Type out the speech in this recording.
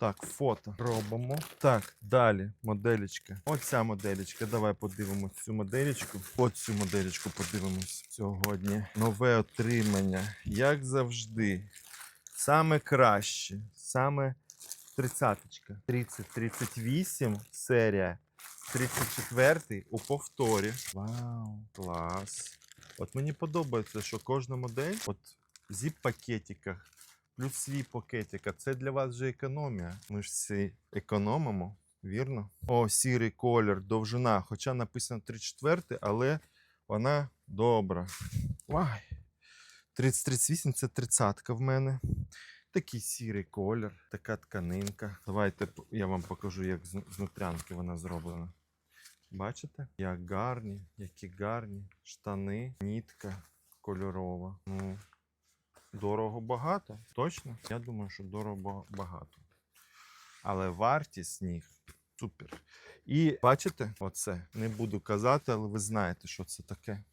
Так, фото робимо. Так, далі моделечка. Оця моделечка. Давай подивимось цю моделечку. Оцю моделечку подивимось сьогодні. Нове отримання, як завжди. Саме краще, саме тридцяточка. 30-38 серія. 34 у повторі. Вау, клас. От мені подобається, що кожна модель, от в зіп-пакетиках, плюс свій пакетика, це для вас вже економія. Ми ж всі економимо, вірно? О, сірий колір, довжина. Хоча написано 34, але вона добра. Вай. 3038 це 30 в мене. Такий сірий колір, така тканинка. Давайте я вам покажу, як з нутрянки вона зроблена. Бачите? Як гарні, які гарні штани, нітка кольорова. Ну, дорого багато. Точно? Я думаю, що дорого багато. Але вартість ніг супер. І бачите, оце не буду казати, але ви знаєте, що це таке.